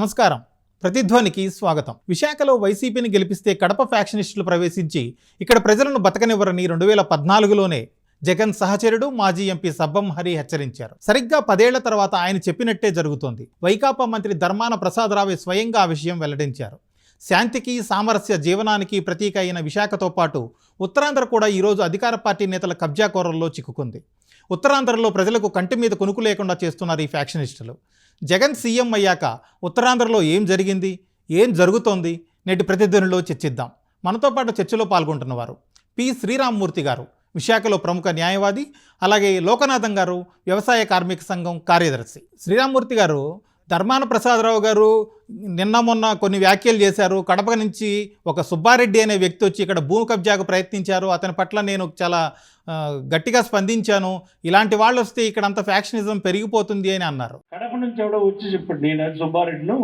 నమస్కారం. ప్రతిధ్వనికి స్వాగతం. విశాఖలో వైసీపీని గెలిపిస్తే కడప ఫ్యాక్షనిస్టులు ప్రవేశించి ఇక్కడ ప్రజలను బతకనివ్వరని రెండు వేల పద్నాలుగులోనే జగన్ సహచరుడు మాజీ ఎంపీ సబ్బం హరి హెచ్చరించారు. సరిగ్గా పదేళ్ళ తర్వాత ఆయన చెప్పినట్టే జరుగుతోంది. వైకాపా మంత్రి ధర్మాన ప్రసాదరావే స్వయంగా ఆ విషయం వెల్లడించారు. శాంతికి సామరస్య జీవనానికి ప్రతీక అయిన విశాఖతో పాటు ఉత్తరాంధ్ర కూడా ఈరోజు అధికార పార్టీ నేతల కబ్జా కోరల్లో చిక్కుకుంది. ఉత్తరాంధ్రలో ప్రజలకు కంటి మీద కొనుకు లేకుండా చేస్తున్నారు ఈ ఫ్యాక్షనిస్టులు. జగన్ సీఎం అయ్యాక ఉత్తరాంధ్రలో ఏం జరిగింది? ఏం జరుగుతోంది? నేటి ప్రతిధ్వనిలో చర్చిద్దాం. మనతో పాటు చర్చలో పాల్గొంటున్నవారు పి శ్రీరామ్మూర్తి గారు విశాఖలో ప్రముఖ న్యాయవాది అలాగే లోకనాథం గారు వ్యవసాయ కార్మిక సంఘం కార్యదర్శి. శ్రీరామ్మూర్తి గారు ధర్మాన ప్రసాదరావు గారు నిన్న మొన్న కొన్ని వ్యాఖ్యలు చేశారు. కడప నుంచి ఒక సుబ్బారెడ్డి అనే వ్యక్తి వచ్చి ఇక్కడ భూమి కబ్జాకు ప్రయత్నించారు. అతని పట్ల నేను చాలా గట్టిగా స్పందించాను. ఇలాంటి వాళ్ళు వస్తే ఇక్కడ అంత ఫ్యాక్షనిజం పెరిగిపోతుంది అని అన్నారు. కడప నుంచి ఎవడో వచ్చి చెప్పాడు. నేను సుబ్బారెడ్డిను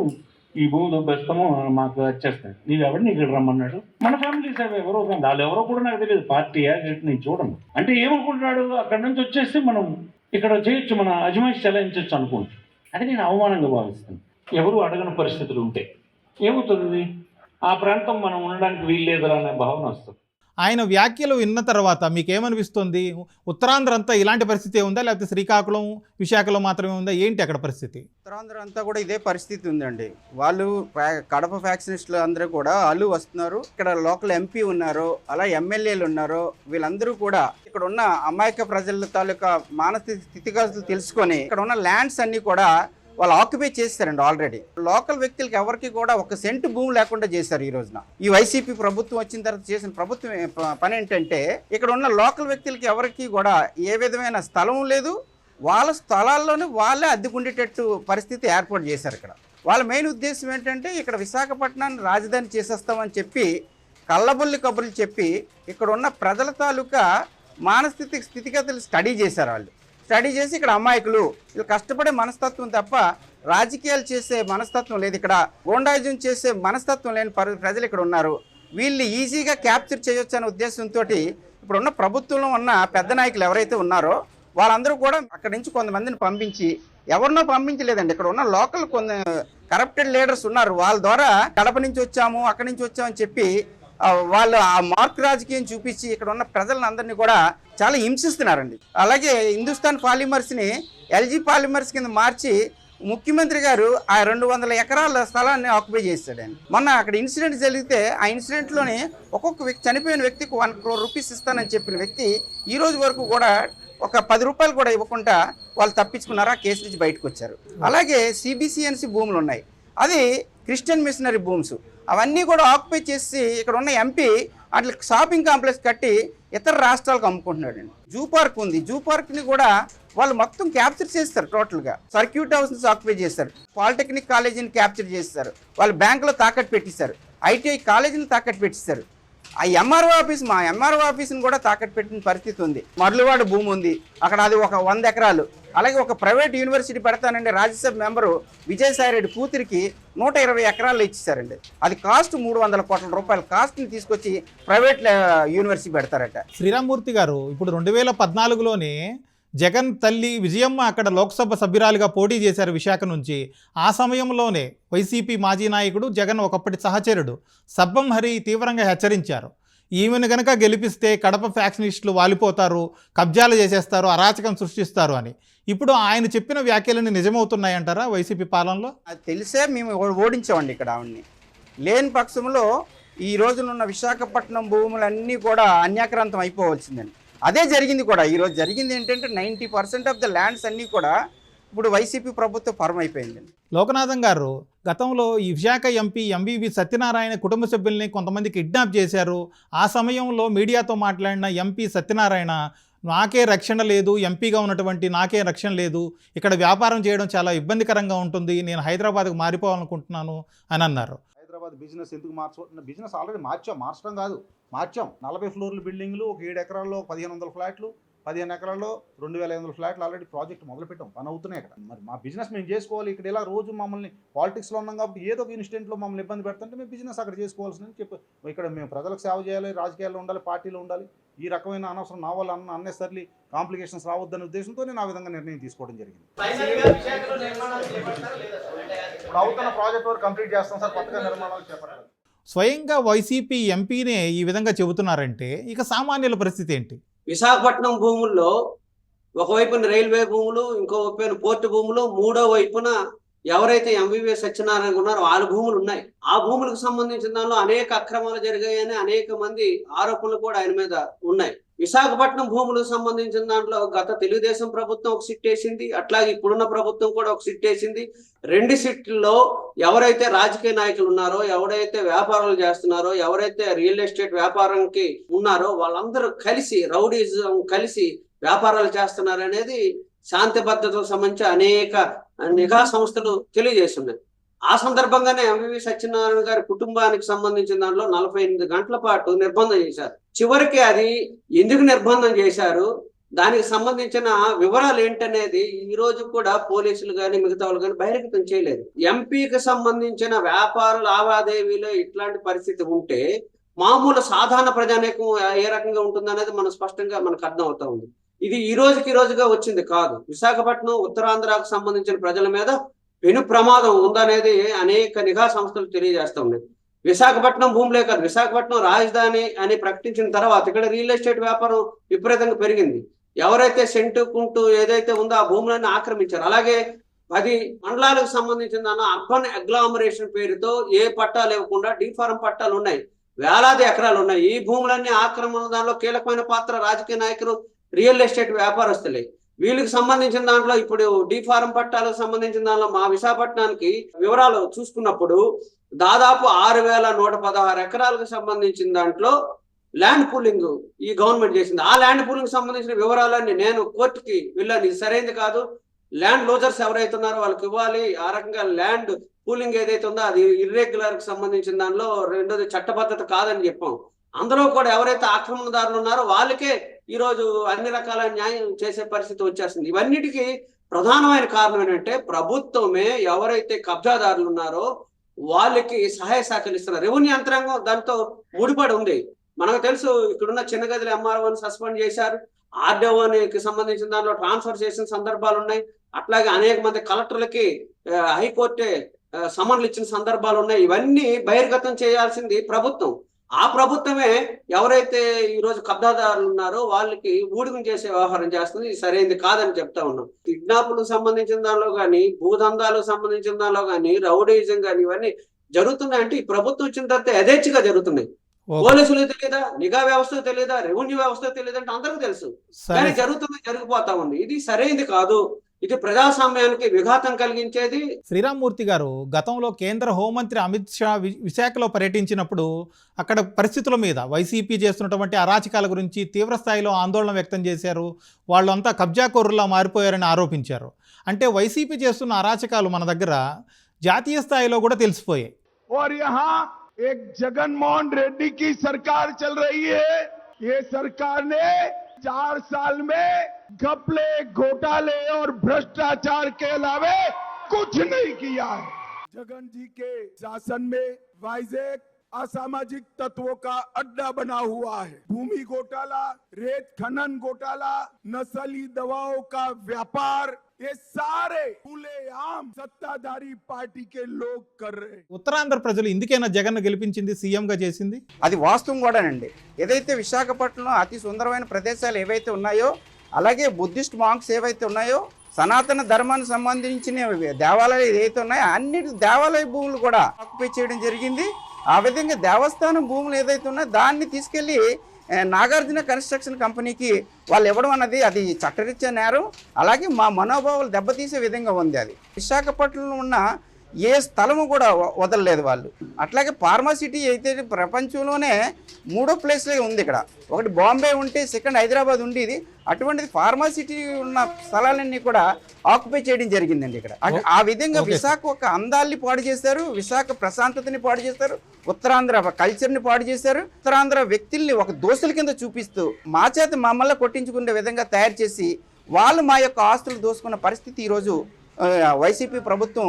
ఈ భూమి దొబ్బేస్తాము మాకు వచ్చేస్తాను నీవు ఎవరిని ఇక్కడ రమ్మన్నాడు? మన ఫ్యామిలీ సేవ ఎవరో వాళ్ళు ఎవరో కూడా నాకు తెలియదు. పార్టీ నేను చూడను. అంటే ఏమనుకుంటున్నాడు? అక్కడ నుంచి వచ్చేసి మనం ఇక్కడ చేయొచ్చు. మన అజమాయిష్ చెలాయించవచ్చు అనుకుంటున్నాం అని నేను అవమానంగా భావిస్తాను. ఎవరు అడగని పరిస్థితులు ఉంటే ఏమవుతుంది? ఆ ప్రాంతం మనం ఉండడానికి వీల్లేదురా అనే భావన వస్తుంది. ఆయన వ్యాఖ్యలు విన్న తర్వాత మీకేమనిపిస్తుంది? ఉత్తరాంధ్ర అంతా ఇలాంటి పరిస్థితి ఉందా? లేకపోతే శ్రీకాకుళం విశాఖలో మాత్రమే ఉందా? ఏంటి అక్కడ పరిస్థితి? ఉత్తరాంధ్ర అంతా కూడా ఇదే పరిస్థితి ఉందండి. వాళ్ళు కడప ఫ్యాక్షనిస్టులు అందరూ కూడా వాళ్ళు వస్తున్నారు. ఇక్కడ లోకల్ ఎంపీ ఉన్నారు. అలా ఎమ్మెల్యేలు ఉన్నారు. వీళ్ళందరూ కూడా ఇక్కడ ఉన్న అమాయక ప్రజల తాలూకా మానసిక స్థితిగతులు తెలుసుకొని ఇక్కడ ఉన్న ల్యాండ్స్ అన్ని కూడా వాళ్ళు ఆక్యుపై చేస్తారండి ఆల్రెడీ లోకల్ వ్యక్తులకి ఎవరికి కూడా ఒక సెంటు భూమి లేకుండా చేశారు ఈ రోజున. ఈ వైసీపీ ప్రభుత్వం వచ్చిన తర్వాత చేసిన ప్రభుత్వం పని ఏంటంటే ఇక్కడ ఉన్న లోకల్ వ్యక్తులకి ఎవరికి కూడా ఏ విధమైన స్థలం లేదు. వాళ్ళ స్థలాల్లోనే వాళ్ళే అద్దెకుండేటట్టు పరిస్థితి ఏర్పాటు చేశారు ఇక్కడ. వాళ్ళ మెయిన్ ఉద్దేశం ఏంటంటే ఇక్కడ విశాఖపట్నాన్ని రాజధాని చేసేస్తామని చెప్పి కళ్ళబుల్లి కబుర్లు చెప్పి ఇక్కడ ఉన్న ప్రజల తాలూకా మానస్థితి స్థితిగతులు స్టడీ చేశారు వాళ్ళు. స్టడీ చేసి ఇక్కడ అమాయకులు. వీళ్ళు కష్టపడే మనస్తత్వం తప్ప రాజకీయాలు చేసే మనస్తత్వం లేదు. ఇక్కడ గోండాయిజం చేసే మనస్తత్వం లేని ప్రజలు ఇక్కడ ఉన్నారు. వీళ్ళు ఈజీగా క్యాప్చర్ చేయొచ్చు అనే ఉద్దేశంతో ఇప్పుడున్న ప్రభుత్వంలో ఉన్న పెద్ద నాయకులు ఎవరైతే ఉన్నారో వాళ్ళందరూ కూడా అక్కడి నుంచి కొంతమందిని పంపించి ఎవరినో పంపించలేదండి. ఇక్కడ ఉన్న లోకల్ కొన్ని కరప్టెడ్ లీడర్స్ ఉన్నారు. వాళ్ళ ద్వారా కడప నుంచి వచ్చాము అక్కడి నుంచి వచ్చామని చెప్పి వాళ్ళు ఆ మార్క్ రాజకీయం చూపించి ఇక్కడ ఉన్న ప్రజలను అందరినీ కూడా చాలా హింసిస్తున్నారండి. అలాగే హిందుస్థాన్ పాలిమర్స్ని ఎల్జీ పాలిమర్స్ కింద మార్చి ముఖ్యమంత్రి గారు ఆ రెండు వందల ఎకరాల స్థలాన్ని ఆక్యుపై చేశాడండి. మొన్న అక్కడ ఇన్సిడెంట్ జరిగితే ఆ ఇన్సిడెంట్లోనే ఒక్కొక్క వ్యక్తి చనిపోయిన వ్యక్తికి వన్ క్రోర్ రూపీస్ ఇస్తానని చెప్పిన వ్యక్తి ఈ రోజు వరకు కూడా ఒక పది రూపాయలు కూడా ఇవ్వకుండా వాళ్ళు తప్పించుకున్నారు ఆ కేసు నుంచి బయటకు వచ్చారు. అలాగే సిబిసిఎన్సి భూములు ఉన్నాయి అది క్రిస్టియన్ మిషనరీ భూమ్స్. అవన్నీ కూడా ఆక్యుపై చేసి ఇక్కడ ఉన్న ఎంపీ అట్లా షాపింగ్ కాంప్లెక్స్ కట్టి ఇతర రాష్ట్రాలకు అమ్ముకుంటున్నాడు అండి. జూ పార్క్ ఉంది. జూ పార్క్ని కూడా వాళ్ళు మొత్తం క్యాప్చర్ చేస్తారు టోటల్గా సర్క్యూట్ హౌస్ని ఆక్యుపై చేస్తారు. పాలిటెక్నిక్ కాలేజీని క్యాప్చర్ చేస్తారు. వాళ్ళు బ్యాంకులో తాకట్టు పెట్టిస్తారు. ఐటీఐ కాలేజీని తాకట్టు పెట్టిస్తారు. ఆ ఎంఆర్ఓ ఆఫీస్ మా ఎంఆర్ఓ ఆఫీస్ని కూడా తాకట్టు పెట్టిన పరిస్థితి ఉంది. మర్లువాడ భూమి ఉంది. అక్కడ అది ఒక వంద ఎకరాలు. అలాగే ఒక ప్రైవేట్ యూనివర్సిటీ పెడతానండి రాజ్యసభ మెంబరు విజయసాయిరెడ్డి కూతురికి నూట ఇరవై ఎకరాలు ఇచ్చేసారండి అది కాస్ట్ మూడు వందల కోట్ల రూపాయల. కాస్ట్ని తీసుకొచ్చి ప్రైవేట్ యూనివర్సిటీ పెడతారట. శ్రీరామ్మూర్తి గారు ఇప్పుడు రెండు వేల పద్నాలుగులోనే జగన్ తల్లి విజయమ్మ అక్కడ లోక్సభ సభ్యురాలుగా పోటీ చేశారు విశాఖ నుంచి. ఆ సమయంలోనే వైసీపీ మాజీ నాయకుడు జగన్ ఒకప్పటి సహచరుడు సబ్బం హరి తీవ్రంగా హెచ్చరించారు. ఈమెను గనక గెలిపిస్తే కడప ఫ్యాక్షనిస్టులు వాలిపోతారు కబ్జాలు చేసేస్తారు అరాచకం సృష్టిస్తారు అని. ఇప్పుడు ఆయన చెప్పిన వ్యాఖ్యలన్నీ నిజమవుతున్నాయంటారా వైసీపీ పాలనలో? అది తెలిసే మేము ఓడించామండి ఇక్కడ ఆవిడ్ని. లేని పక్షంలో ఈ రోజునున్న విశాఖపట్నం భూములన్నీ కూడా అన్యాక్రాంతం అయిపోవలసిందండి. అదే జరిగింది కూడా. ఈ రోజు జరిగింది ఏంటంటే ninety percent of the lands అన్నీ కూడా ఇప్పుడు వైసీపీ ప్రభుత్వం పరం అయిపోయిందండి లోకనాథం గారు గతంలో ఈ విశాఖ ఎంపీ ఎంవివి సత్యనారాయణ కుటుంబ సభ్యుల్ని కొంతమంది కిడ్నాప్ చేశారు. ఆ సమయంలో మీడియాతో మాట్లాడిన ఎంపీ సత్యనారాయణ నాకే రక్షణ లేదు ఎంపీగా ఉన్నటువంటి నాకే రక్షణ లేదు. ఇక్కడ వ్యాపారం చేయడం చాలా ఇబ్బందికరంగా ఉంటుంది. నేను హైదరాబాద్కు మారిపోవాలనుకుంటున్నాను అని అన్నారు. హైదరాబాద్ బిజినెస్ ఎందుకు మార్చుకుంటున్న? Business already మార్చాం. మార్చడం కాదు. మార్చాం. నలభై ఫ్లోర్ల బిల్డింగ్లు ఒక ఏడు ఎకరాల్లో పదిహేను వందల ఫ్లాట్లు. పదిహేను ఎకరాల్లో రెండు వేల ఐదు వందల ఫ్లాట్లు ఆల్రెడీ ప్రాజెక్ట్ మొదలు పెట్టాం పని అవుతున్నాయి అక్కడ. మరి మా బిజినెస్ మేము చేసుకోవాలి. ఇక్కడ ఇలా రోజు మమ్మల్ని పాలిటిక్స్లో ఉన్నాం కాబట్టి ఏదో ఒక ఇన్స్టెంట్లో మమ్మల్ని ఇబ్బంది పెడుతుంటే మేము బిజినెస్ అక్కడ చేసుకోవాల్సిందని చెప్పి ఇక్కడ మేము ప్రజలకు సేవ చేయాలి రాజకీయాల్లో ఉండాలి పార్టీలో ఉండాలి. ఈ రకమైన అనవసరం నా వల్ల అన్న అన్నెసర్లీ కాంప్లికేషన్స్ రావద్దనే ఉద్దేశంతో నేను ఆ విధంగా నిర్ణయం తీసుకోవడం జరిగింది. ఇప్పుడు అవుతున్న ప్రాజెక్ట్ వర్క్ కంప్లీట్ చేస్తాం సార్. కొత్తగా నిర్మాణాలు చేపట్టాలి. స్వయంగా వైసీపీ ఎంపీనే ఈ విధంగా చెబుతున్నారంటే ఇక సామాన్యుల పరిస్థితి ఏంటి? విశాఖపట్నం భూముల్లో ఒకవైపున రైల్వే భూములు ఇంకో వైపున పోర్టు భూములు మూడో వైపున ఎవరైతే ఎంబీబీఎస్ సత్యనారాయణ ఉన్నారో వాళ్ళ భూములు ఉన్నాయి. ఆ భూములకు సంబంధించిన దానిలో అనేక అక్రమాలు జరిగాయని అనేక మంది ఆరోపణలు కూడా ఆయన మీద ఉన్నాయి. విశాఖపట్నం భూములకు సంబంధించిన దాంట్లో గత తెలుగుదేశం ప్రభుత్వం ఒక సిట్ వేసింది అట్లాగే ఇప్పుడున్న ప్రభుత్వం కూడా ఒక సిట్ వేసింది. రెండు సిట్లో ఎవరైతే రాజకీయ నాయకులు ఉన్నారో ఎవరైతే వ్యాపారాలు చేస్తున్నారో ఎవరైతే రియల్ ఎస్టేట్ వ్యాపారంకి ఉన్నారో వాళ్ళందరూ కలిసి రౌడీజం కలిసి వ్యాపారాలు చేస్తున్నారనేది శాంతి భద్రతకు సంబంధించి అనేక నిఘా సంస్థలు తెలియజేస్తున్నాయి. ఆ సందర్భంగానే ఎంవివి సత్యనారాయణ గారి కుటుంబానికి సంబంధించిన దాంట్లో నలభై ఎనిమిది గంటల పాటు నిర్బంధం చేశారు. చివరికి అది ఎందుకు నిర్బంధం చేశారు? దానికి సంబంధించిన వివరాలు ఏంటనేది ఈ రోజు కూడా పోలీసులు కానీ మిగతా వాళ్ళు కానీ బహిర్గతం చేయలేదు. ఎంపీకి సంబంధించిన వ్యాపార లావాదేవీలో ఇట్లాంటి పరిస్థితి ఉంటే మామూలు సాధారణ ప్రజానేకం ఏ రకంగా ఉంటుందనేది మనం స్పష్టంగా మనకు అర్థం అవుతా ఉంది. ఇది ఈ రోజుకి ఈ రోజుగా వచ్చింది కాదు. విశాఖపట్నం ఉత్తరాంధ్రకు సంబంధించిన ప్రజల మీద పెను ప్రమాదం ఉందనేది అనేక నిఘా సంస్థలు తెలియజేస్తా ఉన్నాయి. విశాఖపట్నం భూములే కాదు. విశాఖపట్నం రాజధాని అని ప్రకటించిన తర్వాత ఇక్కడ రియల్ ఎస్టేట్ వ్యాపారం విపరీతంగా పెరిగింది. ఎవరైతే సెంటు కుంటు ఏదైతే ఉందో ఆ భూములన్నీ ఆక్రమించారు. అలాగే పది మండలాలకు సంబంధించిన దాని అర్బన్ అగ్లామరేషన్ పేరుతో ఏ పట్టాలు ఇవ్వకుండా డిఫారం పట్టాలు ఉన్నాయి. వేలాది ఎకరాలు ఉన్నాయి. ఈ భూములన్నీ ఆక్రమణ దానిలో కీలకమైన పాత్ర రాజకీయ నాయకులు రియల్ ఎస్టేట్ వ్యాపారస్తులే. వీళ్ళకి సంబంధించిన దాంట్లో ఇప్పుడు డి ఫారం పట్టాలకు సంబంధించిన దాంట్లో మా విశాఖపట్నానికి వివరాలు చూసుకున్నప్పుడు దాదాపు ఆరు వేల నూట పదహారు ఎకరాలకు సంబంధించిన దాంట్లో ల్యాండ్ పూలింగ్ ఈ గవర్నమెంట్ చేసింది. ఆ ల్యాండ్ పూలింగ్ సంబంధించిన వివరాలన్నీ నేను కోర్టుకి వెళ్ళాను. ఇది సరైనది కాదు. ల్యాండ్ లోజర్స్ ఎవరైతే ఉన్నారో వాళ్ళకి ఇవ్వాలి. ఆ రకంగా ల్యాండ్ పూలింగ్ ఏదైతే ఉందో అది ఇర్రెగ్యులర్కి సంబంధించిన దానిలో రెండోది చట్టబద్ధత కాదని చెప్పాం. అందులో కూడా ఎవరైతే ఆక్రమణదారులు ఉన్నారో వాళ్ళకే ఈ రోజు అన్ని రకాల న్యాయం చేసే పరిస్థితి వచ్చేస్తుంది. ఇవన్నిటికీ ప్రధానమైన కారణం ఏంటంటే ప్రభుత్వమే ఎవరైతే కబ్జాదారులు ఉన్నారో వాళ్ళకి సహాయ సహకరిస్తున్నారు రెవెన్యూ యంత్రాంగం దాంతో ముడిపడి ఉంది. మనకు తెలుసు ఇక్కడున్న చిన్న గదిలో ఎంఆర్ఓని సస్పెండ్ చేశారు. ఆర్డీఓకి సంబంధించిన దాంట్లో ట్రాన్స్ఫర్ చేసిన సందర్భాలు ఉన్నాయి. అట్లాగే అనేక మంది కలెక్టర్లకి ఆ, హైకోర్టే సమన్లు ఇచ్చిన సందర్భాలు ఉన్నాయి. ఇవన్నీ బహిర్గతం చేయాల్సింది ప్రభుత్వం. ఆ ప్రభుత్వమే ఎవరైతే ఈ రోజు కబ్జాదారులు ఉన్నారో వాళ్ళకి ఊడిగం చేసే వ్యవహారం చేస్తుంది. ఇది సరైనది కాదని చెప్తా ఉన్నాం. కిడ్నాపులకు సంబంధించిన దానిలో కానీ భూదందాలకు సంబంధించిన దానిలో కానీ రౌడీజం కానీ ఇవన్నీ జరుగుతున్నాయంటే ఈ ప్రభుత్వం వచ్చిన తర్వాత యథేచ్ఛగా జరుగుతున్నాయి. ఓకే. పోలీసులకు తెలియదా నిఘా వ్యవస్థ తెలియదా రెవెన్యూ వ్యవస్థ తెలియదా అంటే అందరికీ తెలుసు. కానీ జరుగుతుంది జరిగిపోతా ఉంది. ఇది సరైనది కాదు. ఇది ప్రజాస్వామ్యానికి విఘాతం కలిగించేది. శ్రీరామ్మూర్తి గారు గతంలో కేంద్ర హోంమంత్రి అమిత్ షా విశాఖలో పర్యటించినప్పుడు అక్కడ పరిస్థితుల మీద వైసీపీ చేస్తున్నటువంటి అరాచకాల గురించి తీవ్రస్థాయిలో ఆందోళన వ్యక్తం చేశారు. వాళ్ళంతా కబ్జాకోరులా మారిపోయారని ఆరోపించారు. అంటే వైసీపీ చేస్తున్న అరాచకాలు మన దగ్గర జాతీయ స్థాయిలో కూడా తెలిసిపోయాయి. జగన్మోహన్ రెడ్డికి సర్కార్ చల్ రీ సర్కార్ చార్ సాల్ మే घपले घोटाले और भ्रष्टाचार के अलावे कुछ नहीं किया है जगन जी के शासन में वाइजेक असामाजिक तत्वों का अड्डा बना हुआ है भूमि घोटाला रेत खनन घोटाला नस्ली दवाओं का व्यापार ये सारे खुलेआम सत्ताधारी पार्टी के लोग कर रहे हैं ఉత్తరాంధ్ర ప్రజలు ఇందుకేనా జగన్ గెలిపించింది సీఎంగా చేసింది అది వాస్తవం కూడానండి ఏదైతే విశాఖపట్నంలో అతి సుందరమైన ప్రదేశాలు ఏవైతే ఉన్నాయో అలాగే బుద్ధిస్ట్ మాంక్స్ ఏవైతే ఉన్నాయో సనాతన ధర్మానికి సంబంధించిన దేవాలయాలు ఏదైతే ఉన్నాయో అన్నిటి దేవాలయ భూములు కూడా ఆక్యుపై చేయడం జరిగింది. ఆ విధంగా దేవస్థానం భూములు ఏదైతే ఉన్నాయో దాన్ని తీసుకెళ్ళి నాగార్జున కన్స్ట్రక్షన్ కంపెనీకి వాళ్ళు ఇవ్వడం అన్నది అది చట్టరీత్యా నేరం. అలాగే మా మనోభావాలు దెబ్బతీసే విధంగా ఉంది అది. విశాఖపట్నంలో ఉన్న ఏ స్థలము కూడా వదలలేదు వాళ్ళు. అట్లాగే ఫార్మాసిటీ అయితే ప్రపంచంలోనే మూడో ప్లేస్లో ఉంది ఇక్కడ. ఒకటి బాంబే ఉంటే సెకండ్ హైదరాబాద్ ఉండేది. అటువంటిది ఫార్మాసిటీ ఉన్న స్థలాలన్నీ కూడా ఆక్యుపై చేయడం జరిగిందండి ఇక్కడ. ఆ విధంగా. విశాఖ ఒక అందాల్ని పాడు చేశారు. విశాఖ ప్రశాంతతని పాడు చేస్తారు ఉత్తరాంధ్ర కల్చర్ని పాడు చేశారు. ఉత్తరాంధ్ర వ్యక్తుల్ని ఒక దోస్తుల కింద చూపిస్తూ మా చేత మమ్మల్ని కొట్టించుకునే విధంగా తయారు చేసి వాళ్ళు మా యొక్క ఆస్తులు దోసుకున్న పరిస్థితి ఈరోజు వైసీపీ ప్రభుత్వం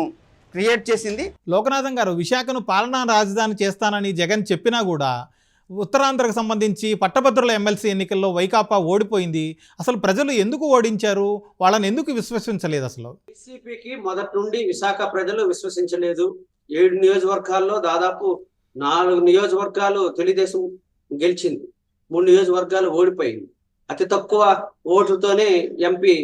క్రియేట్ చేసింది. లోకనాథం గారు విశాఖను పాలనా రాజధాని చేస్తానని జగన్ చెప్పినా కూడా ఉత్తరాంధ్రకు సంబంధించి పట్టభద్రుల ఎమ్మెల్సీ ఎన్నికల్లో వైకాపా ఓడిపోయింది. అసలు ప్రజలు ఎందుకు ఓడించారు? వాళ్ళని ఎందుకు విశ్వసించలేదు అసలు? వైసీపీకి మొదటి నుండి విశాఖ ప్రజలు విశ్వసించలేదు. ఏడు నియోజకవర్గాల్లో దాదాపు నాలుగు నియోజకవర్గాలు తెలుగుదేశం గెలిచింది. మూడు నియోజకవర్గాలు ఓడిపోయింది. అతి తక్కువ ఓటుతోనే ఎంపీ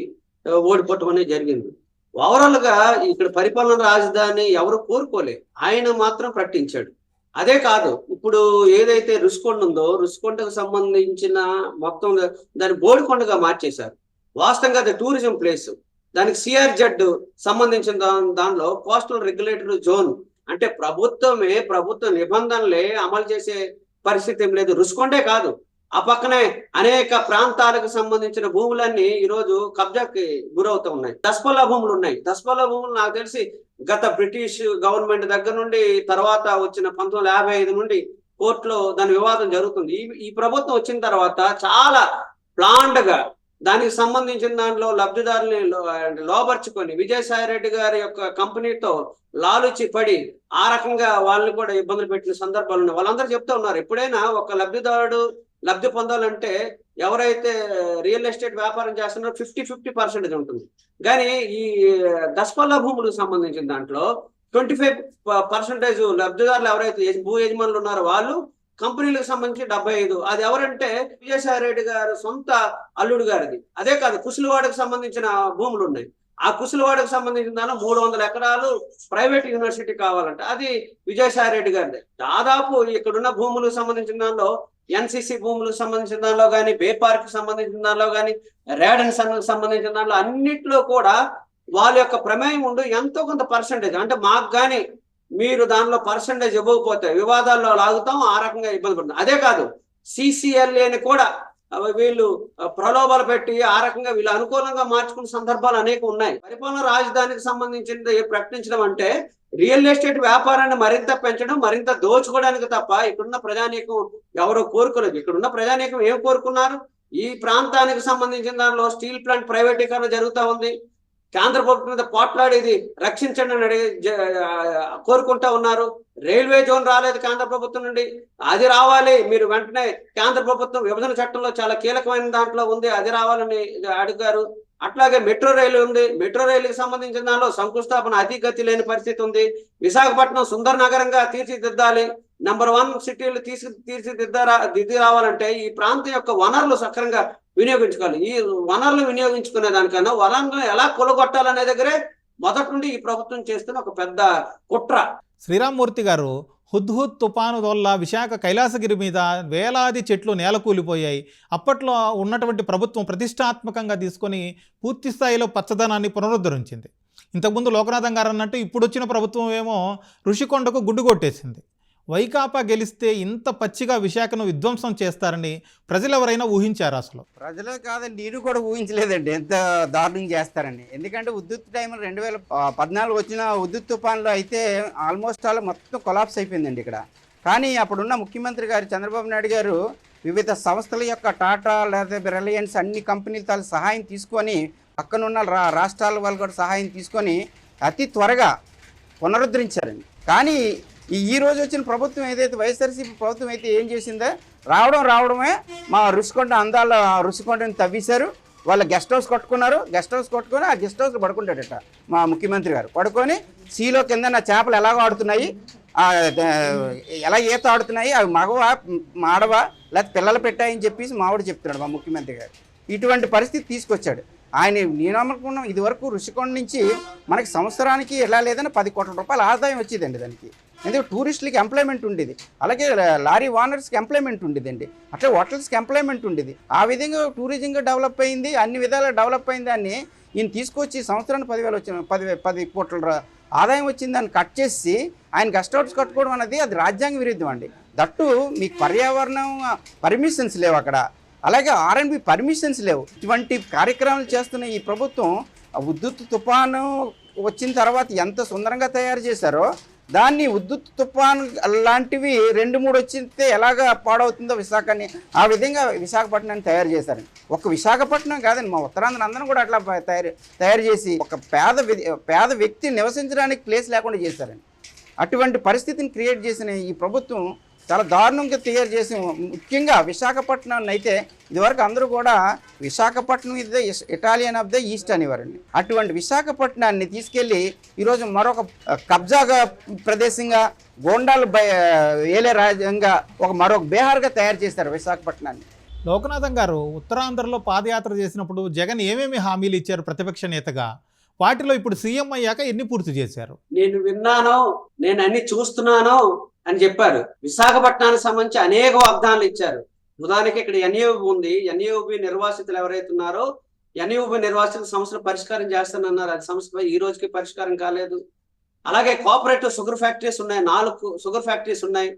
ఓడిపోవటం అనేది జరిగింది. ఓవరాల్గా ఇక్కడ పరిపాలన రాజధాని ఎవరు కోరుకోలే. ఆయన మాత్రం ప్రకటించాడు. అదే కాదు ఇప్పుడు ఏదైతే రుసుకొండ ఉందో రుసుకొండకు సంబంధించిన మొత్తం దాన్ని బోడికొండగా మార్చేశారు. వాస్తవంగా అది టూరిజం ప్లేస్. దానికి సిఆర్జెడ్ సంబంధించిన దానిలో కోస్టల్ రెగ్యులేటరీ జోన్. అంటే ప్రభుత్వమే ప్రభుత్వ నిబంధనలే అమలు చేసే పరిస్థితి ఏం లేదు. రుసుకొండే కాదు. ఆ పక్కనే అనేక ప్రాంతాలకు సంబంధించిన భూములన్నీ ఈరోజు కబ్జాకి గురవుతూ ఉన్నాయి. దస్పల్లా భూములు ఉన్నాయి. దస్పల్లా భూములు నాకు తెలిసి గత బ్రిటిష్ గవర్నమెంట్ దగ్గర నుండి తర్వాత వచ్చిన పంతొమ్మిది యాభై ఐదు నుండి కోర్టులో దాని వివాదం జరుగుతుంది. ఈ ఈ ప్రభుత్వం వచ్చిన తర్వాత చాలా ప్లాండ్గా దానికి సంబంధించిన దాంట్లో లబ్ధిదారుని లోపరుచుకొని విజయసాయి రెడ్డి గారి యొక్క కంపెనీతో లాలుచి పడి ఆ రకంగా వాళ్ళని కూడా ఇబ్బందులు పెట్టిన సందర్భాలు ఉన్నాయి. వాళ్ళందరూ చెప్తా ఉన్నారు ఎప్పుడైనా ఒక లబ్ధిదారుడు లబ్ధి పొందాలంటే ఎవరైతే రియల్ ఎస్టేట్ వ్యాపారం చేస్తున్నారో ఫిఫ్టీ ఫిఫ్టీ పర్సెంటేజ్ ఉంటుంది. కానీ ఈ దశపల్ల భూములకు సంబంధించిన దాంట్లో ట్వంటీ ఫైవ్ పర్సెంటేజ్ లబ్ధిదారులు ఎవరైతే భూ యజమానులు ఉన్నారో వాళ్ళు కంపెనీలకు సంబంధించి డెబ్బై ఐదు. అది ఎవరంటే విజయసాయి రెడ్డి గారు సొంత అల్లుడు గారిది. అదే కాదు కుసులవాడకు సంబంధించిన భూములు ఉన్నాయి. ఆ కుసులవాడకు సంబంధించిన దాని మూడు వందల ఎకరాలు ప్రైవేట్ యూనివర్సిటీ కావాలంట. అది విజయసాయి రెడ్డి గారిది. దాదాపు ఇక్కడున్న భూములకు సంబంధించిన దానిలో ఎన్సిసి భూములకు సంబంధించిన దానిలో కానీ బే పార్క్ సంబంధించిన దానిలో కానీ రేడన్ సన్ సంబంధించిన దానిలో అన్నిట్లో కూడా వాళ్ళ యొక్క ప్రమేయం ఉండు ఎంతో కొంత పర్సంటేజ్ అంటే మాకు కానీ మీరు దానిలో పర్సంటేజ్ ఇవ్వకపోతే వివాదాల్లో లాగుతాం ఆ రకంగా ఇబ్బంది పడుతుంది అదే కాదు సిసిఎల్ఏని కూడా వీళ్ళు ప్రలోభాలు పెట్టి ఆ రకంగా వీళ్ళు అనుకూలంగా మార్చుకున్న సందర్భాలు అనేక ఉన్నాయి. పరిపాలన రాజధానికి సంబంధించినది ప్రకటించడం అంటే రియల్ ఎస్టేట్ వ్యాపారాన్ని మరింత పెంచడం మరింత దోచుకోవడానికి తప్ప ఇక్కడున్న ప్రజానీకం ఎవరో కోరుకోలేదు. ఇక్కడున్న ప్రజానీకం ఏం కోరుకున్నారు? ఈ ప్రాంతానికి సంబంధించిన దానిలో స్టీల్ ప్లాంట్ ప్రైవేటీకరణ జరుగుతా ఉంది. కేంద్ర ప్రభుత్వం మీద పోట్లాడేది రక్షించండి అని అడిగి జ- కోరుకుంటా ఉన్నారు. రైల్వే జోన్ రాలేదు కేంద్ర ప్రభుత్వం నుండి. అది రావాలి. మీరు వెంటనే కేంద్ర ప్రభుత్వం విభజన చట్టంలో చాలా కీలకమైన దాంట్లో ఉంది. అది రావాలని అడిగారు. అట్లాగే మెట్రో రైలు ఉంది. మెట్రో రైలుకి సంబంధించిన దానిలో శంకుస్థాపన అతిగతి లేని పరిస్థితి ఉంది. విశాఖపట్నం సుందర నగరంగా తీర్చిదిద్దాలి. నంబర్ వన్ సిటీలు తీర్చి తీర్చిదిద్దరా దిద్ది రావాలంటే ఈ ప్రాంతం యొక్క వనరులు సక్రంగా వినియోగించుకోవాలి. ఈ వనరులు వినియోగించుకునే దానికన్నా వనరులను ఎలా కొలగొట్టాలనే దగ్గరే మొదటి నుండి ఈ ప్రభుత్వం చేస్తున్న ఒక పెద్ద కుట్ర. శ్రీరామ్మూర్తి గారు హుద్హుద్ తుపాను వల్ల విశాఖ కైలాసగిరి మీద వేలాది చెట్లు నేలకూలిపోయాయి. అప్పట్లో ఉన్నటువంటి ప్రభుత్వం ప్రతిష్టాత్మకంగా తీసుకొని పూర్తి స్థాయిలో పచ్చదనాన్ని పునరుద్ధరించింది. ఇంతకుముందు లోకనాథం గారు అన్నట్టు ఇప్పుడు వచ్చిన ప్రభుత్వం ఏమో ఋషికొండకు గుడ్డు కొట్టేసింది. వైకాపా గెలిస్తే ఇంత పచ్చిగా విశాఖను విధ్వంసం చేస్తారని ప్రజలు ఎవరైనా ఊహించారు అసలు? ప్రజలే కాదండి నేను కూడా ఊహించలేదండి. ఎంత దారుణం చేస్తారని. ఎందుకంటే ఉద్యుత్ టైంలో రెండు వేల పద్నాలుగు వచ్చిన ఉద్యుత్ తుఫాన్లో అయితే ఆల్మోస్ట్ ఆల్ మొత్తం కొలాప్స్ అయిపోయిందండి ఇక్కడ. కానీ అప్పుడున్న ముఖ్యమంత్రి గారు చంద్రబాబు నాయుడు గారు వివిధ సంస్థల యొక్క టాటా లేదా రిలయన్స్ అన్ని కంపెనీల తాలు సహాయం తీసుకొని పక్కనున్న రా రాష్ట్రాల వాళ్ళు కూడా సహాయం తీసుకొని అతి త్వరగా పునరుద్ధరించారండి. కానీ ఈ రోజు వచ్చిన ప్రభుత్వం ఏదైతే వైఎస్ఆర్సీపీ ప్రభుత్వం అయితే ఏం చేసిందో? రావడం రావడమే మా రుషికొండ అందాల రుషికొండని తవ్వేశారు. వాళ్ళ గెస్ట్ హౌస్ కట్టుకున్నారు. గెస్ట్ హౌస్ కట్టుకొని ఆ గెస్ట్ హౌస్లో పడుకుంటాడట మా ముఖ్యమంత్రి గారు. పడుకొని సీలో కింద నా చేపలు ఎలాగో ఆడుతున్నాయి ఎలా ఈత ఆడుతున్నాయి అవి మగవా మాడవా లేకపోతే పిల్లలు పెట్టాయని చెప్పేసి మావాడు చెప్తున్నాడు మా ముఖ్యమంత్రి గారు. ఇటువంటి పరిస్థితి తీసుకొచ్చాడు. ఆయన నేను అనుకున్నాం ఇదివరకు రుషికొండ ఋషికొండ నుంచి మనకి సంవత్సరానికి ఎలా లేదని పది కోట్ల రూపాయల ఆదాయం వచ్చేదండి దానికి. ఎందుకంటే టూరిస్టులకి ఎంప్లాయ్మెంట్ ఉండేది. అలాగే లారీ ఓనర్స్కి ఎంప్లాయ్మెంట్ ఉండేదండి. అట్లా హోటల్స్కి ఎంప్లాయ్మెంట్ ఉండేది. ఆ విధంగా టూరిజంగా డెవలప్ అయింది అన్ని విధాలుగా డెవలప్ అయింది దాన్ని ఈయన తీసుకొచ్చి సంవత్సరానికి పదివేలు వచ్చిన పది పది కోట్ల ఆదాయం వచ్చింది దాన్ని కట్ చేసి ఆయన గెస్ట్ హౌస్ కట్టుకోవడం అనేది అది రాజ్యాంగ విరుద్ధం అండి. దట్టు మీకు పర్యావరణం పర్మిషన్స్ లేవు అక్కడ. అలాగే ఆర్ఎన్బి పర్మిషన్స్ లేవు. ఇటువంటి కార్యక్రమాలు చేస్తున్న ఈ ప్రభుత్వం విద్యుత్ ఉద్దుత్ తుఫాను వచ్చిన తర్వాత ఎంత సుందరంగా తయారు చేశారో దాన్ని ఉద్దుత్ తుఫాను లాంటివి రెండు మూడు వచ్చితే ఎలాగ పాడవుతుందో విశాఖని ఆ విధంగా విశాఖపట్నాన్ని తయారు చేశారు. ఒక విశాఖపట్నం కాదండి మా ఉత్తరాంధ్ర అందరం కూడా అట్లా తయారు తయారు చేసి ఒక పేద పేద వ్యక్తి నివసించడానికి ప్లేస్ లేకుండా చేశారండి. అటువంటి పరిస్థితిని క్రియేట్ చేసిన ఈ ప్రభుత్వం చాలా దారుణంగా తయారు చేసి ముఖ్యంగా విశాఖపట్నాన్ని అయితే ఇదివరకు అందరూ కూడా విశాఖపట్నం ఇది ఇటాలియన్ ఆఫ్ ద ఈస్ట్ అనేవారండి. అటువంటి విశాఖపట్నాన్ని తీసుకెళ్ళి ఈరోజు మరొక కబ్జాగా ప్రదేశంగా గోండాలు ఏలే రాజ్యంగా ఒక మరొక బీహార్గా తయారు చేశారు విశాఖపట్నాన్ని. లోకనాథం గారు ఉత్తరాంధ్రలో పాదయాత్ర చేసినప్పుడు జగన్ ఏమేమి హామీలు ఇచ్చారు ప్రతిపక్ష నేతగా? వాటిలో ఇప్పుడు సీఎం అయ్యాక ఎన్ని పూర్తి చేశారు? నేను విన్నాను నేను అన్ని చూస్తున్నాను అని చెప్పారు. విశాఖపట్నానికి సంబంధించి అనేక వాగ్దానాలు ఇచ్చారు. ఉదాహరణకి ఇక్కడ ఎన్యూబి ఉంది. ఎన్యూబి నిర్వాసితులు ఎవరైతే ఉన్నారో ఎన్యూబి నిర్వాసిత సమస్యలు పరిష్కారం చేస్తానన్నారు. అది సమస్య ఈ రోజుకి పరిష్కారం కాలేదు. అలాగే కోఆపరేటివ్ షుగర్ ఫ్యాక్టరీస్ ఉన్నాయి. నాలుగు షుగర్ ఫ్యాక్టరీస్ ఉన్నాయి.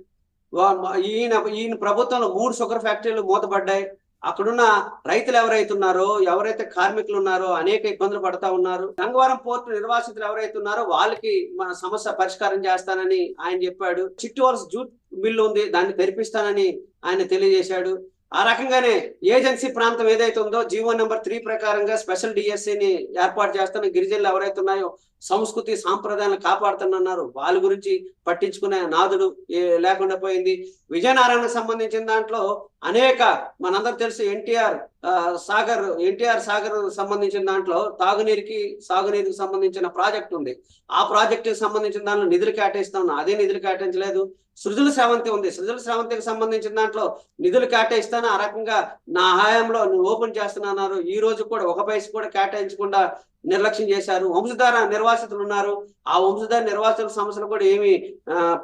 వా- ఈయన ఈయన ప్రభుత్వంలో మూడు షుగర్ ఫ్యాక్టరీలు మూతపడ్డాయి. అక్కడున్న రైతులు ఎవరైతే ఉన్నారో ఎవరైతే కార్మికులు ఉన్నారో అనేక ఇబ్బందులు పడతా ఉన్నారు. గంగవరం పోర్టు నిర్వాసితులు ఎవరైతే ఉన్నారో వాళ్ళకి మన సమస్య పరిష్కారం చేస్తానని ఆయన చెప్పాడు. చిట్టువలస జూట్ మిల్లు ఉంది దాన్ని తెరిపిస్తానని ఆయన తెలియజేశాడు. ఆ రకంగానే ఏజెన్సీ ప్రాంతం ఏదైతే ఉందో జీవో నెంబర్ త్రీ ప్రకారంగా స్పెషల్ డిఎస్సిని ఏర్పాటు చేస్తాను గిరిజనులు ఎవరైతే ఉన్నాయో సంస్కృతి సాంప్రదాయాలను కాపాడుతున్నారు వాళ్ళ గురించి పట్టించుకునే నాదుడు లేకుండా పోయింది. విజయనారాయణకు సంబంధించిన దాంట్లో అనేక మనందరూ తెలుసు ఎన్టీఆర్ సాగర్ ఎన్టీఆర్ సాగర్ సంబంధించిన దాంట్లో తాగునీరుకి సాగునీరుకి సంబంధించిన ప్రాజెక్ట్ ఉంది. ఆ ప్రాజెక్టుకి సంబంధించిన దాంట్లో నిధులు కేటాయిస్తాం అదే నిధులు కేటాయించలేదు. సృజుల శ్రవంతి ఉంది. సృజుల శ్రావంతికి సంబంధించిన దాంట్లో నిధులు కేటాయిస్తాను. ఆ రకంగా నా హయాంలో నువ్వు ఓపెన్ చేస్తున్నారు ఈ రోజు కూడా ఒక పైస కూడా కేటాయించకుండా నిర్లక్ష్యం చేశారు. వంశధార నిర్వాసితులు ఉన్నారు. ఆ వంశధార నిర్వాసితుల సమస్యలు కూడా ఏమి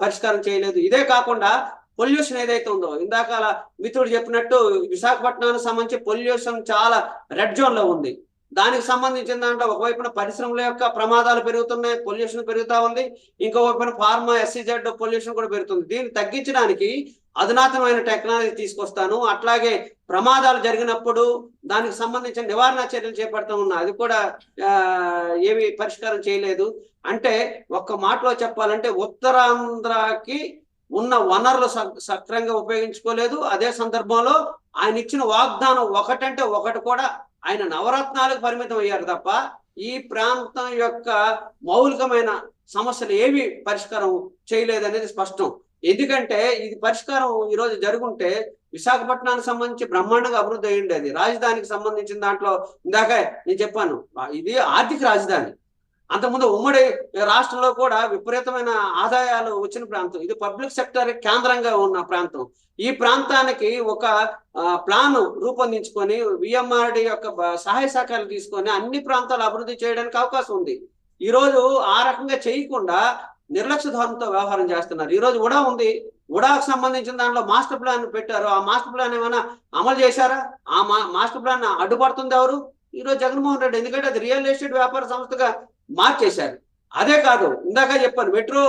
పరిష్కారం చేయలేదు. ఇదే కాకుండా పొల్యూషన్ ఏదైతే ఉందో ఇందాక మిత్రుడు చెప్పినట్టు విశాఖపట్నానికి సంబంధించి పొల్యూషన్ చాలా రెడ్ జోన్లో ఉంది. దానికి సంబంధించిన దాంట్లో ఒకవైపున పరిశ్రమల యొక్క ప్రమాదాలు పెరుగుతున్నాయి పొల్యూషన్ పెరుగుతా ఉంది. ఇంకో వైపున ఫార్మా ఎస్సీజెడ్ పొల్యూషన్ కూడా పెరుగుతుంది. దీన్ని తగ్గించడానికి అధునాతనమైన టెక్నాలజీ తీసుకొస్తాను. అట్లాగే ప్రమాదాలు జరిగినప్పుడు దానికి సంబంధించిన నివారణ చర్యలు చేపడుతూ ఉన్నా. అది కూడా ఏమి ఏమీ పరిష్కారం చేయలేదు. అంటే ఒక్క మాటలో చెప్పాలంటే ఉత్తరాంధ్రకి ఉన్న వనరులు సక్రంగా ఉపయోగించుకోలేదు. అదే సందర్భంలో ఆయన ఇచ్చిన వాగ్దానం ఒకటంటే ఒకటి కూడా ఆయన నవరత్నాలకు పరిమితం అయ్యారు తప్ప ఈ ప్రాంతం యొక్క మౌలికమైన సమస్యలు ఏవి పరిష్కారం చేయలేదు అనేది స్పష్టం. ఎందుకంటే ఇది పరిష్కారం ఈ రోజు జరుగుంటే విశాఖపట్నానికి సంబంధించి బ్రహ్మాండంగా అభివృద్ధి అయి ఉండేది రాజధానికి సంబంధించిన దాంట్లో ఇందాక నేను చెప్పాను. ఇది ఆర్థిక రాజధాని. అంతకుముందు ఉమ్మడి రాష్ట్రంలో కూడా విపరీతమైన ఆదాయాలు వచ్చిన ప్రాంతం. ఇది పబ్లిక్ సెక్టర్ కేంద్రంగా ఉన్న ప్రాంతం. ఈ ప్రాంతానికి ఒక ప్లాన్ రూపొందించుకొని విఎంఆర్డి యొక్క సహాయ సహకారాలు తీసుకొని అన్ని ప్రాంతాలు అభివృద్ధి చేయడానికి అవకాశం ఉంది. ఈ రోజు ఆ రకంగా చేయకుండా నిర్లక్ష్య ధోరణితో వ్యవహారం చేస్తున్నారు. ఈ రోజు ఉడా ఉంది. ఉడాకు సంబంధించిన దాంట్లో మాస్టర్ ప్లాన్ పెట్టారు. ఆ మాస్టర్ ప్లాన్ ఏమైనా అమలు చేశారా? ఆ మా మాస్టర్ ప్లాన్ అడ్డుపడుతుంది ఎవరు? ఈ రోజు జగన్మోహన్ రెడ్డి ఎందుకంటే అది రియల్ ఎస్టేట్ వ్యాపార సంస్థగా మార్చేశారు. అదే కాదు ఇందాక చెప్పాను మెట్రో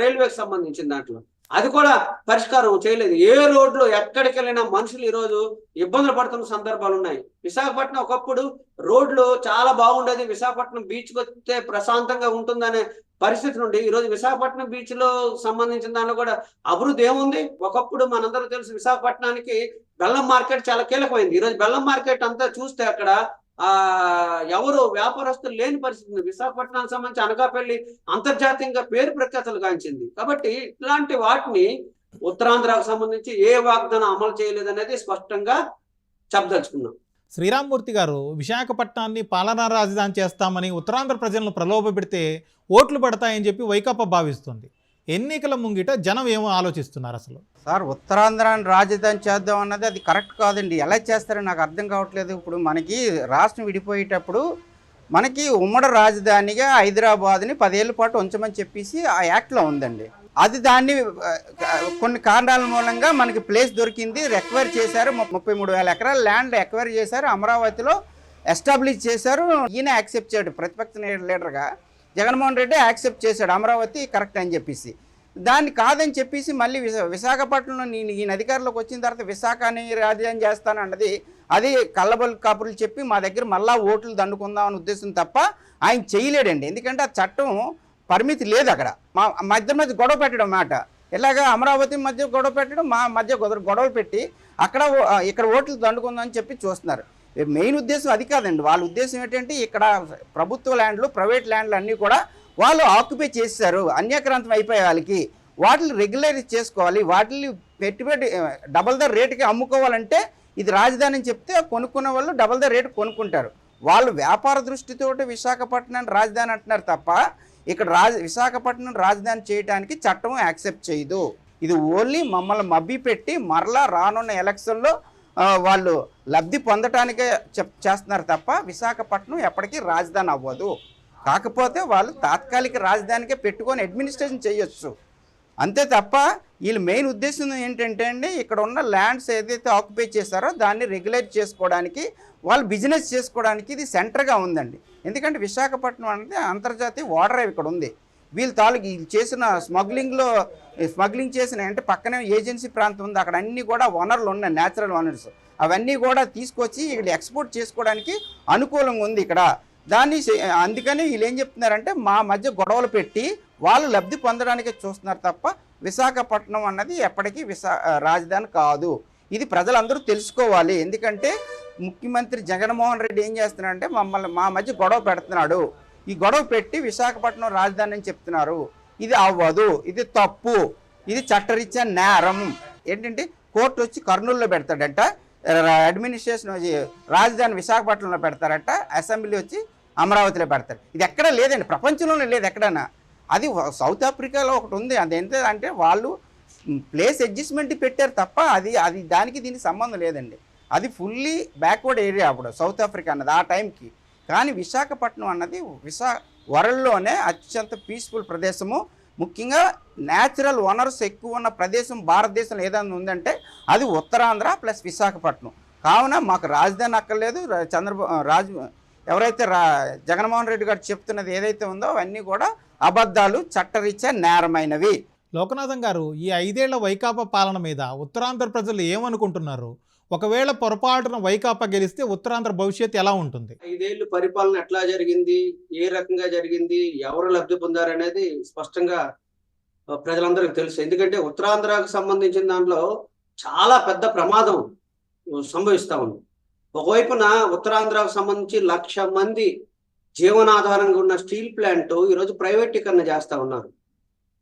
రైల్వేకి సంబంధించిన దాంట్లో. అది కూడా పరిష్కారం చేయలేదు. ఏ రోడ్లు ఎక్కడికి వెళ్ళినా మనుషులు ఈరోజు ఇబ్బందులు పడుతున్న సందర్భాలు ఉన్నాయి. విశాఖపట్నం ఒకప్పుడు రోడ్లు చాలా బాగుండేది. విశాఖపట్నం బీచ్కి వస్తే ప్రశాంతంగా ఉంటుందనే పరిస్థితి నుండి. ఈరోజు విశాఖపట్నం బీచ్లో సంబంధించిన దానిలో కూడా అభివృద్ధి ఏముంది? ఒకప్పుడు మనందరూ తెలుసు విశాఖపట్నానికి బెల్లం మార్కెట్ చాలా కీలకమైంది. ఈ రోజు బెల్లం మార్కెట్ అంతా చూస్తే అక్కడ ఆ ఎవరు వ్యాపారస్తులు లేని పరిస్థితి ఉంది. విశాఖపట్నానికి సంబంధించి అనకాపల్లి అంతర్జాతీయంగా పేరు ప్రఖ్యాతలు గాంచింది. కాబట్టి ఇట్లాంటి వాటిని ఉత్తరాంధ్రకు సంబంధించి ఏ వాగ్దానం అమలు చేయలేదనేది స్పష్టంగా చెప్పదలుచుకున్నాం. శ్రీరామ్మూర్తి గారు విశాఖపట్నాన్ని పాలనా రాజధాని చేస్తామని ఉత్తరాంధ్ర ప్రజలను ప్రలోభపెడితే ఓట్లు పడతాయని చెప్పి వైకాపా భావిస్తుంది. ఎన్నికల ముంగిట జనం ఏమో ఆలోచిస్తున్నారు అసలు? సార్ ఉత్తరాంధ్రాన్ని రాజధాని చేద్దాం అన్నది అది కరెక్ట్ కాదండి. ఎలా చేస్తారని నాకు అర్థం కావట్లేదు. ఇప్పుడు మనకి రాష్ట్రం విడిపోయేటప్పుడు మనకి ఉమ్మడి రాజధానిగా హైదరాబాద్ని పదేళ్ళ పాటు ఉంచమని చెప్పేసి ఆ యాక్ట్లో ఉందండి. అది దాన్ని కొన్ని కారణాల మూలంగా మనకి ప్లేస్ దొరికింది. రిక్వైర్ చేశారు. ము- ముప్పై మూడు వేల ఎకరాల ల్యాండ్ రిక్వైర్ చేశారు. అమరావతిలో ఎస్టాబ్లిష్ చేశారు. ఈయన యాక్సెప్ట్ చేయడు. ప్రతిపక్ష లీడర్గా జగన్మోహన్ రెడ్డి యాక్సెప్ట్ చేశాడు. అమరావతి కరెక్ట్ అని చెప్పేసి. దాన్ని కాదని చెప్పేసి మళ్ళీ విశా విశాఖపట్నంలో నేను ఈయన అధికారంలోకి వచ్చిన తర్వాత విశాఖని రాజధాని చేస్తాను అన్నది అది కళ్ళబొల్ కాపురులు చెప్పి మా దగ్గర మళ్ళా ఓట్లు దండుకుందాం అనే ఉద్దేశం తప్ప ఆయన చేయలేడండి. ఎందుకంటే ఆ చట్టం పరిమితి లేదు అక్కడ. మా మధ్య మధ్య గొడవ పెట్టడం మాట. ఇలాగా అమరావతి మధ్య గొడవ పెట్టడం మా మధ్య గొడవ గొడవలు పెట్టి అక్కడ ఇక్కడ ఓట్లు దండుకుందాం అని చెప్పి చూస్తున్నారు. మెయిన్ ఉద్దేశం అది కాదండి. వాళ్ళ ఉద్దేశం ఏంటంటే ఇక్కడ ప్రభుత్వ ల్యాండ్లు ప్రైవేట్ ల్యాండ్లు అన్నీ కూడా వాళ్ళు ఆక్యుపై చేశారు అన్యాక్రాంతం అయిపోయే వాళ్ళకి. వాటిని రెగ్యులరైజ్ చేసుకోవాలి. వాటిని పెట్టుబడి డబల్ ద రేటుకి అమ్ముకోవాలంటే ఇది రాజధాని అని చెప్తే కొనుక్కున్న వాళ్ళు డబల్ ద రేటు కొనుక్కుంటారు. వాళ్ళు వ్యాపార దృష్టితోటి విశాఖపట్నం రాజధాని అంటున్నారు తప్ప ఇక్కడ రాజ విశాఖపట్నం రాజధాని చేయడానికి చట్టం యాక్సెప్ట్ చేయదు. ఇది ఓన్లీ మమ్మల్ని మబ్బి పెట్టి మరలా రానున్న ఎలక్షన్లో వాళ్ళు లబ్ధి పొందటానికే చెప్ చేస్తున్నారు తప్ప విశాఖపట్నం ఎప్పటికీ రాజధాని అవ్వదు. కాకపోతే వాళ్ళు తాత్కాలిక రాజధానికే పెట్టుకొని అడ్మినిస్ట్రేషన్ చేయొచ్చు. అంతే తప్ప వీళ్ళ మెయిన్ ఉద్దేశం ఏంటంటే అండి ఇక్కడ ఉన్న ల్యాండ్స్ ఏదైతే ఆక్యుపై చేశారో దాన్ని రెగ్యులేట్ చేసుకోవడానికి వాళ్ళు బిజినెస్ చేసుకోవడానికి ఇది సెంటర్గా ఉందండి. ఎందుకంటే విశాఖపట్నం అనేది అంతర్జాతీయ వాటర్ ఇక్కడ ఉంది. వీళ్ళు తాలూకు వీళ్ళు చేసిన స్మగ్లింగ్లో స్మగ్లింగ్ చేసిన అంటే పక్కనే ఏజెన్సీ ప్రాంతం ఉంది. అక్కడ అన్నీ కూడా వనరులు ఉన్నాయి న్యాచురల్ వనరుస్ అవన్నీ కూడా తీసుకొచ్చి ఇక్కడ ఎక్స్పోర్ట్ చేసుకోవడానికి అనుకూలంగా ఉంది ఇక్కడ. దాన్ని అందుకని వీళ్ళు ఏం చెప్తున్నారంటే మా మధ్య గొడవలు పెట్టి వాళ్ళు లబ్ధి పొందడానికే చూస్తున్నారు తప్ప విశాఖపట్నం అన్నది ఎప్పటికీ విశా రాజధాని కాదు. ఇది ప్రజలందరూ తెలుసుకోవాలి. ఎందుకంటే ముఖ్యమంత్రి జగన్మోహన్ రెడ్డి ఏం చేస్తున్నాడంటే మమ్మల్ని మా మధ్య గొడవ పెడుతున్నాడు. ఈ గొడవ పెట్టి విశాఖపట్నం రాజధాని అని చెప్తున్నారు. ఇది అవ్వదు ఇది తప్పు ఇది చట్టరీత్యా నేరం. ఏంటంటే కోర్టు వచ్చి కర్నూలులో పెడతాడంట అడ్మినిస్ట్రేషన్ రాజధాని విశాఖపట్నంలో పెడతారట అసెంబ్లీ వచ్చి అమరావతిలో పెడతారు. ఇది ఎక్కడ లేదండి ప్రపంచంలోనే లేదు ఎక్కడన్నా. అది సౌత్ ఆఫ్రికాలో ఒకటి ఉంది. అది ఎంత అంటే వాళ్ళు ప్లేస్ అడ్జస్ట్మెంట్ పెట్టారు తప్ప అది అది దానికి దీనికి సంబంధం లేదండి. అది ఫుల్లీ బ్యాక్వర్డ్ ఏరియా అప్పుడు సౌత్ ఆఫ్రికా అన్నది ఆ టైంకి కానీ విశాఖపట్నం అన్నది విశా వరల్డ్లోనే అత్యంత పీస్ఫుల్ ప్రదేశము. ముఖ్యంగా న్యాచురల్ వనర్స్ ఎక్కువ ఉన్న ప్రదేశం భారతదేశంలో ఏదైనా ఉందంటే అది ఉత్తరాంధ్ర ప్లస్ విశాఖపట్నం. కావున మాకు రాజధాని అక్కర్లేదు. చంద్రబాబు రాజ ఎవరైతే రా జగన్మోహన్ రెడ్డి గారు చెప్తున్నది ఏదైతే ఉందో అవన్నీ కూడా అబద్ధాలు చట్టరీత్యా నేరమైనవి. లోకనాథం గారు ఈ ఐదేళ్ళ వైకాపా పాలన మీద ఉత్తరాంధ్ర ప్రజలు ఏమనుకుంటున్నారు? ఒకవేళ పొరపాటున వైకాపా గెలిస్తే ఉత్తరాంధ్ర భవిష్యత్తు ఎలా ఉంటుంది? ఐదేళ్ళు పరిపాలన ఎట్లా జరిగింది? ఏ రకంగా జరిగింది? ఎవరు లబ్ధి పొందారనేది స్పష్టంగా ప్రజలందరికీ తెలుసు. ఎందుకంటే ఉత్తరాంధ్రకు సంబంధించిన దాంట్లో చాలా పెద్ద ప్రమాదం సంభవిస్తా ఉంది. ఒకవైపున ఉత్తరాంధ్రకు సంబంధించి లక్ష మంది జీవనాధారంగా ఉన్న స్టీల్ ప్లాంట్ ఈరోజు ప్రైవేటీకరణ చేస్తా ఉన్నారు.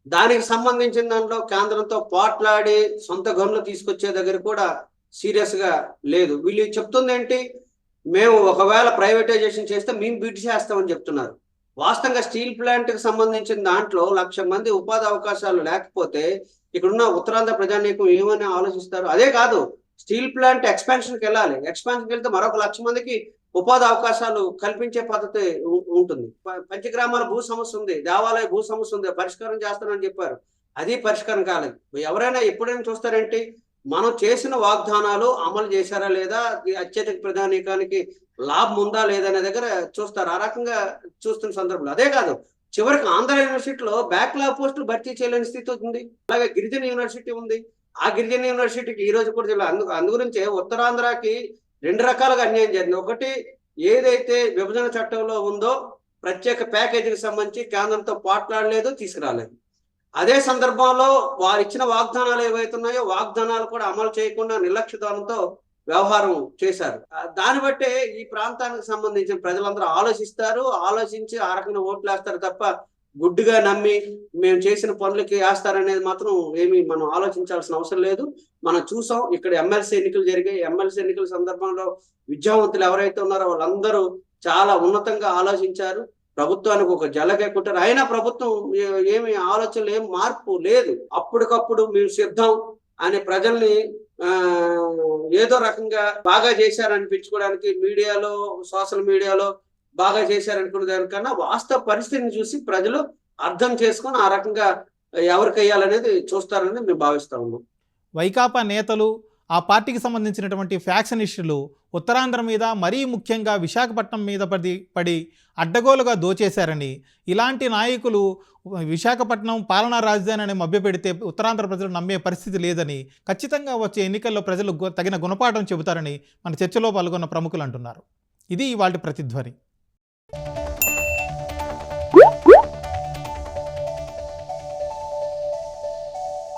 దానికి సంబంధించిన దాంట్లో కేంద్రంతో పోట్లాడి సొంత గనులు తీసుకొచ్చే దగ్గర కూడా సీరియస్గా లేదు. వీళ్ళు చెప్తుంది ఏంటి మేము ఒకవేళ ప్రైవేటైజేషన్ చేస్తే మేము బీటి చేస్తామని చెప్తున్నారు. వాస్తవంగా స్టీల్ ప్లాంట్కి సంబంధించిన దాంట్లో లక్ష మంది ఉపాధి అవకాశాలు లేకపోతే ఇక్కడున్న ఉత్తరాంధ్ర ప్రజానీకం ఏమని ఆలోచిస్తారు? అదే కాదు. స్టీల్ ప్లాంట్ ఎక్స్పాన్షన్కి వెళ్ళాలి. ఎక్స్పాన్షన్కి వెళ్తే మరొక లక్ష మందికి ఉపాధి అవకాశాలు కల్పించే పద్ధతి ఉంటుంది. ప- పంచగ్రామాల భూ సమస్య ఉంది. దేవాలయ భూ సమస్య ఉంది. పరిష్కారం చేస్తానని చెప్పారు. అది పరిష్కారం కాలేదు. ఎవరైనా ఎప్పుడైనా చూస్తారేంటి? మనం చేసిన వాగ్దానాలు అమలు చేశారా లేదా? అత్యధిక ప్రధానికానికి లాభం ఉందా లేదా అనే దగ్గర చూస్తారు. ఆ రకంగా చూస్తున్న సందర్భంలో అదే కాదు చివరికి ఆంధ్ర యూనివర్సిటీలో బ్యాక్లాగ్ పోస్టులు భర్తీ చేయలేని స్థితి ఉంది. అలాగే గిరిజన యూనివర్సిటీ ఉంది. ఆ గిరిజన యూనివర్సిటీకి ఈ రోజు కూడా తెలియదు. అందు అందుగురించే ఉత్తరాంధ్రకి రెండు రకాలుగా అన్యాయం జరిగింది. ఒకటి ఏదైతే విభజన చట్టంలో ఉందో ప్రత్యేక ప్యాకేజీకి సంబంధించి కేంద్రంతో పోట్లాడలేదు తీసుకురాలేదు. అదే సందర్భంలో వారు ఇచ్చిన వాగ్దానాలు ఏవైతే ఉన్నాయో వాగ్దానాలు కూడా అమలు చేయకుండా నిర్లక్ష్యతనంతో వ్యవహారం చేశారు. దాన్ని బట్టే ఈ ప్రాంతానికి సంబంధించిన ప్రజలందరూ ఆలోచిస్తారు. ఆలోచించి ఆ రకంగా ఓట్లు వేస్తారు తప్ప గుడ్డుగా నమ్మి మేము చేసిన పనులకి వేస్తారనేది మాత్రం ఏమి మనం ఆలోచించాల్సిన అవసరం లేదు. మనం చూసాం ఇక్కడ ఎమ్మెల్సీ ఎన్నికలు జరిగాయి. ఎమ్మెల్సీ ఎన్నికల సందర్భంలో విద్యావంతులు ఎవరైతే ఉన్నారో వాళ్ళందరూ చాలా ఉన్నతంగా ఆలోచించారు. ప్రభుత్వానికి ఒక జలగే అయినా ప్రభుత్వం ఏమి ఆలోచనలు ఏం మార్పు లేదు. అప్పటికప్పుడు మేము సిద్ధం అనే ప్రజల్ని ఏదో రకంగా బాగా చేశారనిపించుకోవడానికి మీడియాలో సోషల్ మీడియాలో బాగా చేశారనుకునే దానికన్నా వాస్తవ పరిస్థితిని చూసి ప్రజలు అర్థం చేసుకొని ఆ రకంగా ఎవరికి వేయాలనేది చూస్తారని మేము భావిస్తా ఉన్నాం. వైకాపా నేతలు ఆ పార్టీకి సంబంధించినటువంటి ఫ్యాక్షనిస్టులు ఉత్తరాంధ్ర మీద మరీ ముఖ్యంగా విశాఖపట్నం మీద పడి పడి అడ్డగోలుగా దోచేశారని ఇలాంటి నాయకులు విశాఖపట్నం పాలనా రాజధాని అని మభ్యపెడితే ఉత్తరాంధ్ర ప్రజలు నమ్మే పరిస్థితి లేదని ఖచ్చితంగా వచ్చే ఎన్నికల్లో ప్రజలు తగిన గుణపాఠం చెబుతారని మన చర్చలో పాల్గొన్న ప్రముఖులు అంటున్నారు. ఇది ఇవాళ ప్రతిధ్వని.